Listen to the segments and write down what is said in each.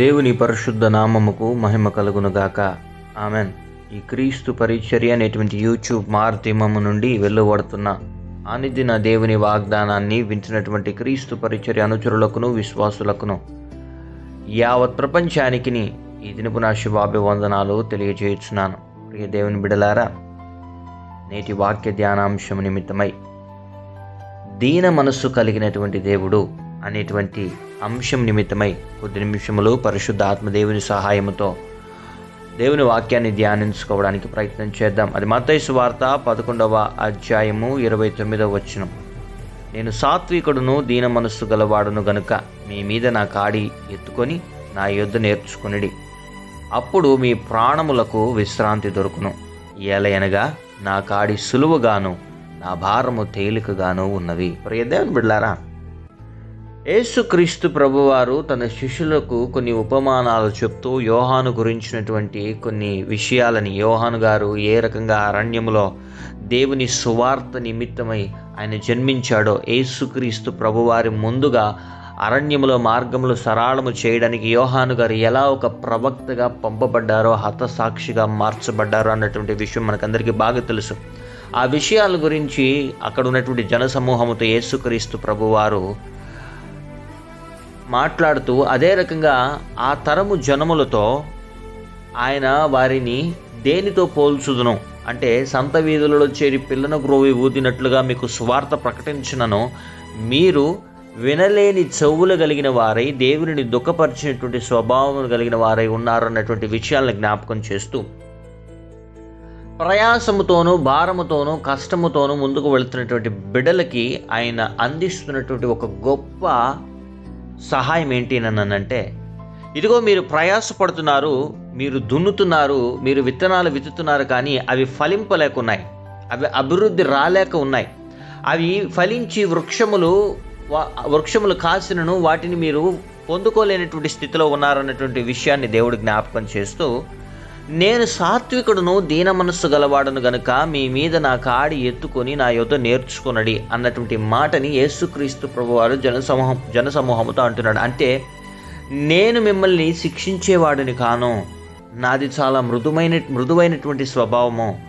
దేవుని పరిశుద్ధ నామముకు మహిమ కలుగునుగాక. ఆమెన్. ఈ క్రీస్తు పరిచర్య అనేటువంటి యూట్యూబ్ మారుతిమము నుండి వెళ్ళబడుతున్న అనిదిన దేవుని వాగ్దానాన్ని వింటున్నటువంటి క్రీస్తు పరిచర్య అనుచరులకును విశ్వాసులకును యావత్ ప్రపంచానికి ఈ దినపు నా శుభాభివందనాలు తెలియజేయుచున్నాను. ప్రియ దేవుని బిడలారా నేటి వాక్య ధ్యానాంశం నిమిత్తమై దీన మనస్సు కలిగినటువంటి దేవుడు అనేటువంటి అంశం నిమిత్తమై కొద్ది నిమిషములు పరిశుద్ధ ఆత్మదేవుని సహాయముతో దేవుని వాక్యాన్ని ధ్యానించుకోవడానికి ప్రయత్నం చేద్దాం. అది మతైసు వార్త పదకొండవ అధ్యాయము ఇరవై తొమ్మిదవ వచనం. నేను సాత్వికుడును దీన మనస్సు గలవాడును గనుక మీ మీద నా కాడి ఎత్తుకొని నా యొద్ద నేర్చుకునిడి. అప్పుడు మీ ప్రాణములకు విశ్రాంతి దొరుకును. ఏలయనగా నా కాడి సులువుగాను నా భారము తేలికగాను ఉన్నవి. ప్రియదేవన్ బిడ్లారా యేసుక్రీస్తు ప్రభువారు తన శిష్యులకు కొన్ని ఉపమానాలు చెప్తూ యోహాను గురించినటువంటి కొన్ని విషయాలని యోహాను గారు ఏ రకంగా అరణ్యములో దేవుని సువార్త నిమిత్తమై ఆయన జన్మించాడో యేసుక్రీస్తు ప్రభువారి ముందుగా అరణ్యములో మార్గములు సరళము చేయడానికి యోహాను గారు ఎలా ఒక ప్రవక్తగా పంపబడ్డారో హతసాక్షిగా మార్చబడ్డారో అన్నటువంటి విషయం మనకందరికీ బాగా తెలుసు. ఆ విషయాల గురించి అక్కడ ఉన్నటువంటి జనసమూహముతో యేసుక్రీస్తు ప్రభువారు మాట్లాడుతూ అదే రకంగా ఆ తరము జనములతో ఆయన వారిని దేనితో పోల్చుదును? అంటే సంత వీధులలో చేరి పిల్లన గ్రోవి ఊదినట్లుగా మీకు స్వార్థ ప్రకటించినను. మీరు వినలేని చెవులు కలిగిన వారై దేవుని దుఃఖపరిచినటువంటి స్వభావం కలిగిన వారై ఉన్నారన్నటువంటి విషయాలను జ్ఞాపకం చేస్తూ ప్రయాసముతోనూ భారముతోనూ కష్టముతోనూ ముందుకు వెళుతున్నటువంటి బిడలకి ఆయన అందిస్తున్నటువంటి ఒక గొప్ప సహాయం ఏంటి అంటే ఇదిగో మీరు ప్రయాసపడుతున్నారు మీరు దున్నుతున్నారు మీరు విత్తనాలు విత్తుతున్నారు కానీ అవి ఫలింపలేకున్నాయి. అవి అభివృద్ధి రాలేక ఉన్నాయి. అవి ఫలించి వృక్షములు వృక్షములు కాసినను వాటిని మీరు పొందుకోలేనటువంటి స్థితిలో ఉన్నారన్నటువంటి విషయాన్ని దేవుడు జ్ఞాపకం చేస్తూ నేను సాత్వికుడును దీన మనస్సు గలవాడును గనుక మీ మీద నా కాడి ఎత్తుకొని నా యొద్ద నేర్చుకునడి అన్నటువంటి మాటని యేసుక్రీస్తు ప్రభువారు జనసమూహం జనసమూహముతో అంటున్నాడు. అంటే నేను మిమ్మల్ని శిక్షించేవాడిని కాను. నాది చాలా మృదుమైన మృదువైనటువంటి స్వభావము.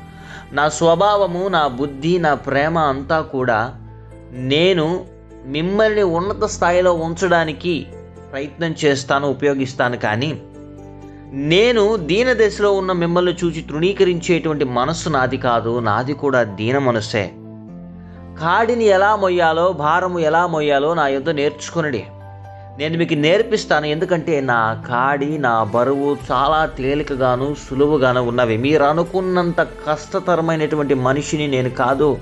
నా స్వభావము నా బుద్ధి నా ప్రేమ అంతా కూడా నేను మిమ్మల్ని ఉన్నత స్థాయిలో ఉంచడానికి ప్రయత్నం చేస్తాను ఉపయోగిస్తాను కానీ నేను దీన దశలో ఉన్న మిమ్మల్ని చూచి తృణీకరించేటువంటి మనస్సు నాది కాదు నాది కూడా దీన మనస్సే. కాడిని ఎలా మొయ్యాలో భారము ఎలా మొయ్యాలో నా యుద్ధ నేర్చుకునడి. నేను మీకు నేర్పిస్తాను ఎందుకంటే నా కాడి నా బరువు చాలా తేలికగాను సులువుగాను ఉన్నవి. మీరు అనుకున్నంత కష్టతరమైనటువంటి మనిషిని నేను కాదు.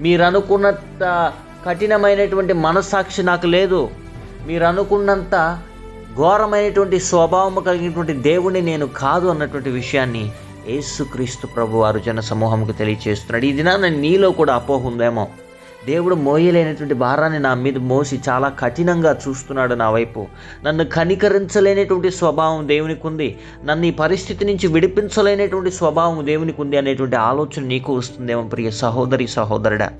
మీరు అనుకున్నంత కఠినమైనటువంటి మనస్సాక్షి నాకు లేదు. మీరు అనుకున్నంత ఘోరమైనటువంటి స్వభావం కలిగినటువంటి దేవుణ్ణి నేను కాదు అన్నటువంటి విషయాన్ని యేసుక్రీస్తు ప్రభు వారు జన సమూహంకు తెలియచేస్తున్నాడు. ఈ దినాన నీలో కూడా అపోహ ఉందేమో? దేవుడు మోయలేనటువంటి భారాన్ని నా మీద మోసి చాలా కఠినంగా చూస్తున్నాడు నా వైపు. నన్ను కనికరించలేనటువంటి స్వభావం దేవునికి ఉంది నన్ను ఈ పరిస్థితి నుంచి విడిపించలేనటువంటి స్వభావం దేవునికి ఉంది అనేటువంటి ఆలోచన నీకు వస్తుందేమో ప్రియ సహోదరి సహోదరుడా.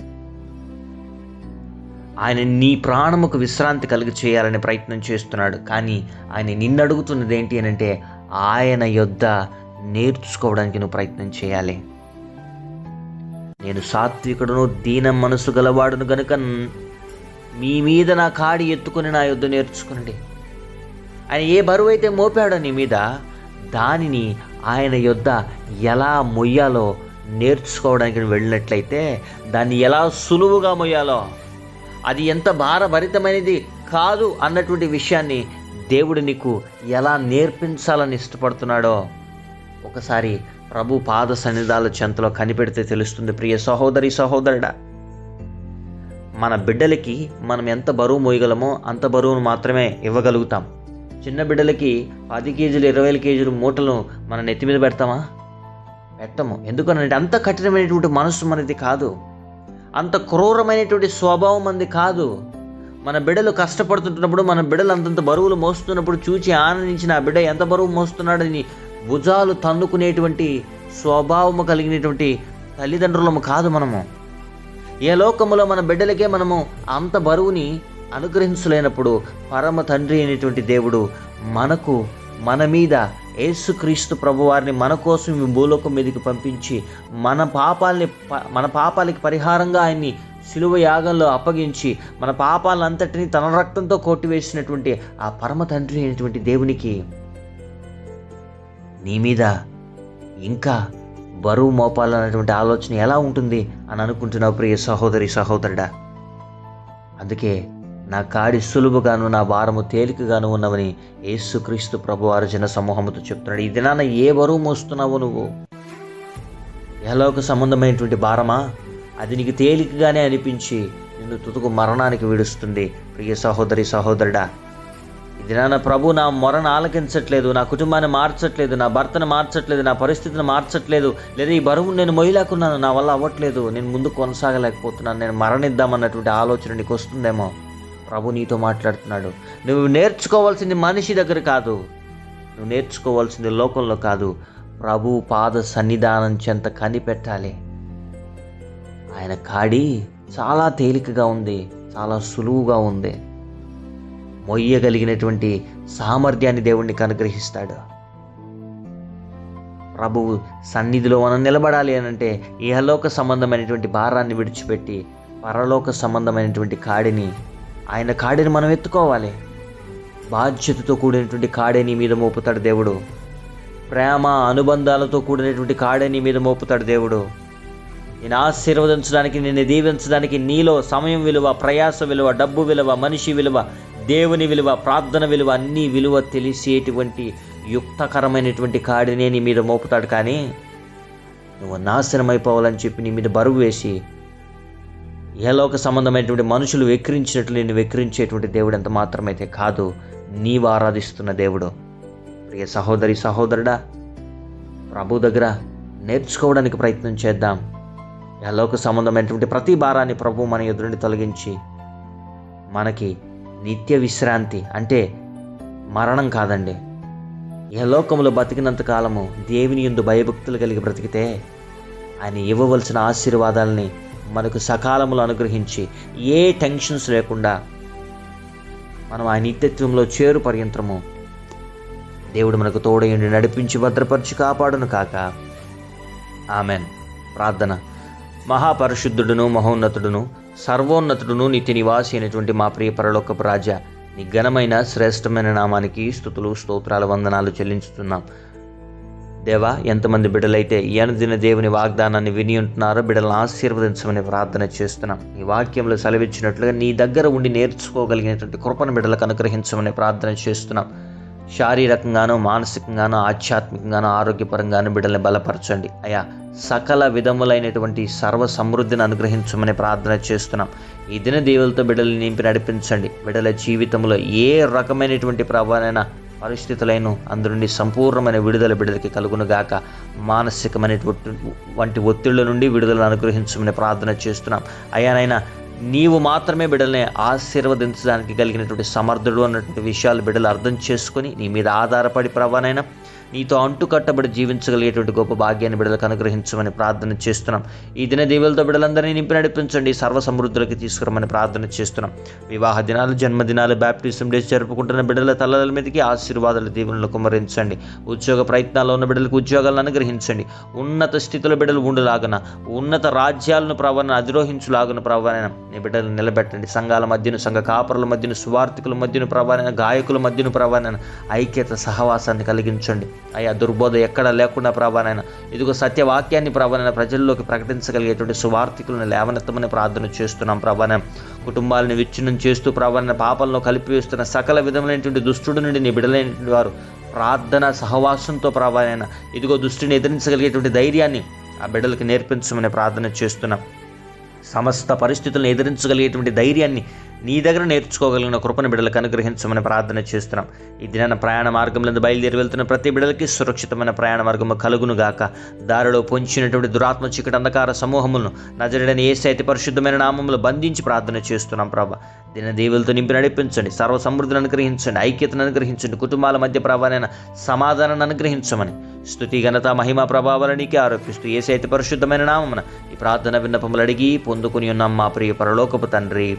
ఆయన నీ ప్రాణముకు విశ్రాంతి కలిగి చేయాలని ప్రయత్నం చేస్తున్నాడు. కానీ ఆయన నిన్ను అడుగుతున్నది ఏంటి అని అంటే ఆయన యొద్ద నేర్చుకోవడానికి నువ్వు ప్రయత్నం చేయాలి. నేను సాత్వికుడును దీన మనసు గలవాడును గనుక మీ మీద నా కాడి ఎత్తుకుని నా యొద్ద నేర్చుకునండి. ఆయన ఏ బరువు అయితే మోపాడో నీ మీద దానిని ఆయన యొద్ద ఎలా మొయ్యాలో నేర్చుకోవడానికి వెళ్ళినట్లయితే దాన్ని ఎలా సులువుగా మొయ్యాలో అది ఎంత భారభరితమైనది కాదు అన్నటువంటి విషయాన్ని దేవుడు నీకు ఎలా నేర్పించాలని ఇష్టపడుతున్నాడో ఒకసారి ప్రభు పాద సన్నిధాల చెంతలో కనిపెడితే తెలుస్తుంది ప్రియ సహోదరి సహోదరుడా. మన బిడ్డలకి మనం ఎంత బరువు మోయగలమో అంత బరువును మాత్రమే ఇవ్వగలుగుతాం. చిన్న బిడ్డలకి పది కేజీలు ఇరవై కేజీలు మూటలు మన నెత్తి మీద పెడతామా? పెట్టము. ఎందుకనంటే అంత కఠినమైనటువంటి మనసు మనది కాదు. అంత క్రూరమైనటువంటి స్వభావం అంది కాదు. మన బిడ్డలు కష్టపడుతుంటున్నప్పుడు మన బిడ్డలు అంతంత బరువులు మోస్తున్నప్పుడు చూచి ఆనందించిన ఆ బిడ్డ ఎంత బరువు మోస్తున్నాడని భుజాలు తన్నుకునేటువంటి స్వభావము కలిగినటువంటి తల్లిదండ్రులము కాదు మనము. ఏ లోకములో మన బిడ్డలకే మనము అంత బరువుని అనుగ్రహించలేనప్పుడు పరమ తండ్రి అయినటువంటి దేవుడు మనకు మన మీద యేసుక్రీస్తు ప్రభువారిని మన కోసం ఈ భూలోకం మీదకి పంపించి మన పాపాలని ప- మన పాపాలకి పరిహారంగా ఆయన్ని శిలువ యాగంలో అప్పగించి మన పాపాలంతటిని తన రక్తంతో కొట్టివేసినటువంటి ఆ పరమ తండ్రి అయినటువంటి దేవునికి నీ మీద ఇంకా బరువు మోపాలన్నటువంటి ఆలోచన ఎలా ఉంటుంది అని అనుకుంటున్నావు ప్రియ సహోదరి సహోదరుడా? అందుకే నా కాడి సులువుగాను నా భారము తేలికగాను ఉన్నవని యేసుక్రీస్తు ప్రభు అర్జున సమూహముతో చెప్తున్నాడు. ఈ దినాన ఏ బరువు మోస్తున్నావు నువ్వు? ఎలాగ సంబంధమైనటువంటి భారమా? అది నీకు తేలికగానే అనిపించి నిన్ను తుతుకు మరణానికి విడుస్తుంది. ప్రియ సహోదరి సహోదరుడా ఇది నా ప్రభు నా మొరను ఆలకించట్లేదు నా కుటుంబాన్ని మార్చట్లేదు నా భర్తను మార్చట్లేదు నా పరిస్థితిని మార్చట్లేదు లేదా ఈ బరువు నేను మొయ్యలేకున్నాను నా వల్ల అవ్వట్లేదు నేను ముందు కొనసాగలేకపోతున్నాను నేను మరణిద్దామన్నటువంటి ఆలోచన నీకు వస్తుందేమో ప్రభు నీతో మాట్లాడుతున్నాడు. నువ్వు నేర్చుకోవాల్సింది మనిషి దగ్గర కాదు. నువ్వు నేర్చుకోవాల్సింది లోకంలో కాదు. ప్రభు పాద సన్నిధానం చెంత కనిపెట్టాలి. ఆయన కాడి చాలా తేలికగా ఉంది. చాలా సులువుగా ఉంది. మొయ్యగలిగినటువంటి సామర్థ్యాన్ని దేవుణ్ణి అనుగ్రహిస్తాడు ప్రభువు సన్నిధిలో మనం నిలబడాలి అని అంటే ఇహలోక సంబంధమైనటువంటి భారాన్ని విడిచిపెట్టి పరలోక సంబంధమైనటువంటి కాడిని ఆయన కాడిని మనం ఎత్తుకోవాలి. బాధ్యతతో కూడినటువంటి కాడే నీ మీద మోపుతాడు దేవుడు. ప్రేమ అనుబంధాలతో కూడినటువంటి కాడే నీ మీద మోపుతాడు దేవుడు. నేను ఆశీర్వదించడానికి నిన్ను దీవించడానికి నీలో సమయం విలువ ప్రయాస విలువ డబ్బు విలువ మనిషి విలువ దేవుని విలువ ప్రార్థన విలువ అన్నీ విలువ తెలిసేటువంటి యుక్తకరమైనటువంటి కాడినే నీ మీద మోపుతాడు కానీ నువ్వు నాశనమైపోవాలని అయిపోవాలని చెప్పి నీ మీద బరువు వేసి ఏలోక సంబంధమైనటువంటి మనుషులు వెక్రించినట్లు నేను వెక్రించేటువంటి దేవుడు ఎంత మాత్రమైతే కాదు. నీవు ఆరాధిస్తున్న దేవుడు. ప్రియ సహోదరి సహోదరుడా ప్రభు దగ్గర నేర్చుకోవడానికి ప్రయత్నం చేద్దాం. లోక సంబంధమైనటువంటి ప్రతి భారాన్ని ప్రభు మన ఎదురుని తొలగించి మనకి నిత్య విశ్రాంతి అంటే మరణం కాదండి. ఏ లోకంలో బతికినంత కాలము దేవుని ఎందు భయభక్తులు కలిగి బ్రతికితే ఆయన ఇవ్వవలసిన ఆశీర్వాదాలని మనకు సకాలంలో అనుగ్రహించి ఏ టెన్షన్స్ లేకుండా మనం ఆ నిత్యత్వంలో చేరు పర్యంతరము దేవుడు మనకు తోడయండి నడిపించి భద్రపరిచి కాపాడును కాక. ఆమెన్. ప్రార్థన. మహాపరిశుద్ధుడును మహోన్నతుడును సర్వోన్నతుడును నిత్య నివాసి అయినటువంటి మా ప్రియ పరలోకపు రాజా నీ ఘనమైన శ్రేష్టమైన నామానికి స్థుతులు స్తోత్రాల వందనాలు చెల్లించుతున్నాం. దేవా ఎంతమంది బిడ్డలైతే ఈ దేవుని వాగ్దానాన్ని విని ఉంటున్నారో బిడ్డలను ఆశీర్వదించమని ప్రార్థన చేస్తున్నాం. ఈ వాక్యంలో సెలవిచ్చినట్లుగా నీ దగ్గర ఉండి నేర్చుకోగలిగినటువంటి కృపను బిడ్డలకు అనుగ్రహించమని ప్రార్థన చేస్తున్నాం. శారీరకంగానూ మానసికంగానూ ఆధ్యాత్మికంగానూ ఆరోగ్యపరంగానూ బిడ్డల్ని బలపరచండి. అయా సకల విధములైనటువంటి సర్వ సమృద్ధిని అనుగ్రహించమని ప్రార్థన చేస్తున్నాం. ఈ దిన దేవులతో బిడ్డల్ని నింపి నడిపించండి. బిడ్డల జీవితంలో ఏ రకమైనటువంటి ప్రభావైనా పరిస్థితులైన అందునుండి సంపూర్ణమైన విడుదల బిడ్డలకి కలుగునుగాక మానసికమైనటువంటి వంటి ఒత్తిళ్ళ నుండి విడుదల అనుగ్రహించమని ప్రార్థన చేస్తున్నాం. అయ్యానైనా నీవు మాత్రమే బిడ్డల్ని ఆశీర్వదించడానికి కలిగినటువంటి సమర్థుడు అన్నటువంటి విషయాలు బిడ్డలు అర్థం చేసుకొని నీ మీద ఆధారపడి ప్రవ్వనైనా నీతో అంటుకట్టబడి జీవించగలిగేటువంటి గొప్ప భాగ్యాన్ని బిడ్డలకు అనుగ్రహించమని ప్రార్థన చేస్తున్నాం. ఈ దిన దేవులతో బిడ్డలందరినీ నింపి నడిపించండి. సర్వ సమృద్ధులకి తీసుకురమని ప్రార్థన చేస్తున్నాం. వివాహ దినాలు జన్మదినాలు బ్యాప్టిజం డేస్ జరుపుకుంటున్న బిడ్డల తలల మీదకి ఆశీర్వాదాలు దీవెనలు కుమరించండి ఉద్యోగ ప్రయత్నాల్లో ఉన్న బిడ్డలకు ఉద్యోగాలను అనుగ్రహించండి. ఉన్నత స్థితిలో బిడ్డలు ఉండలాగన ఉన్నత రాజ్యాలను ప్రవణ అధిరోహించులాగున ప్రవణ నీ బిడ్డలు నిలబెట్టండి. సంఘాల మధ్యను సంఘ కాపరుల మధ్యను సువార్థికుల మధ్యను ప్రవణ గాయకుల మధ్యను ప్రవణ ఐక్యత సహవాసాన్ని కలిగించండి. అయ్యా దుర్బోధ ఎక్కడ లేకుండా ప్రభానైనా. ఇదిగో సత్యవాక్యాన్ని ప్రభానైనా ప్రజల్లోకి ప్రకటించగలిగేటువంటి సువార్థికులను లేవనెత్తమని ప్రార్థన చేస్తున్నాం ప్రభాన కుటుంబాలను విచ్ఛిన్నం చేస్తూ ప్రభాన పాపంలో కలిపివేస్తున్న సకల విధములైనటువంటి దుష్టుడు నుండి నీ బిడలైనటువంటి వారు ప్రార్థన సహవాసంతో ప్రభానైనా. ఇదిగో దుష్టిని ఎదిరించగలిగేటువంటి ధైర్యాన్ని ఆ బిడ్డలకు నేర్పించమని ప్రార్థన చేస్తున్నాం. సమస్త పరిస్థితులను ఎదిరించగలిగేటువంటి ధైర్యాన్ని నీ దగ్గర నేర్చుకోగలిగిన కృపను బిడలకు అనుగ్రహించమని ప్రార్థన చేస్తున్నాం. ఈ దినాన ప్రయాణ మార్గంలో బయలుదేరి వెళ్తున్న ప్రతి బిడలకి సురక్షితమైన ప్రయాణ మార్గము కలుగునుగాక. దారిలో పొంచినటువంటి దురాత్మ చీకటి అంధకార సమూహములను నజరడని ఏ సైతి పరిశుద్ధమైన నామములు బంధించి ప్రార్థన చేస్తున్నాం ప్రభా. దిన దేవులతో నింపి నడిపించండి సర్వ సమృద్ధిని అనుగ్రహించండి ఐక్యతను అనుగ్రహించండి కుటుంబాల మధ్య ప్రభావైన సమాధానాన్ని అనుగ్రహించమని. స్థుతి ఘనత మహిమ ప్రభావాలనికి ఆరోపిస్తూ ఏ సైతి పరిశుద్ధమైన నామమున ఈ ప్రార్థన విన్నపములు అడిగి పొందుకుని ఉన్నాం మా ప్రియ పరలోకపు తండ్రి.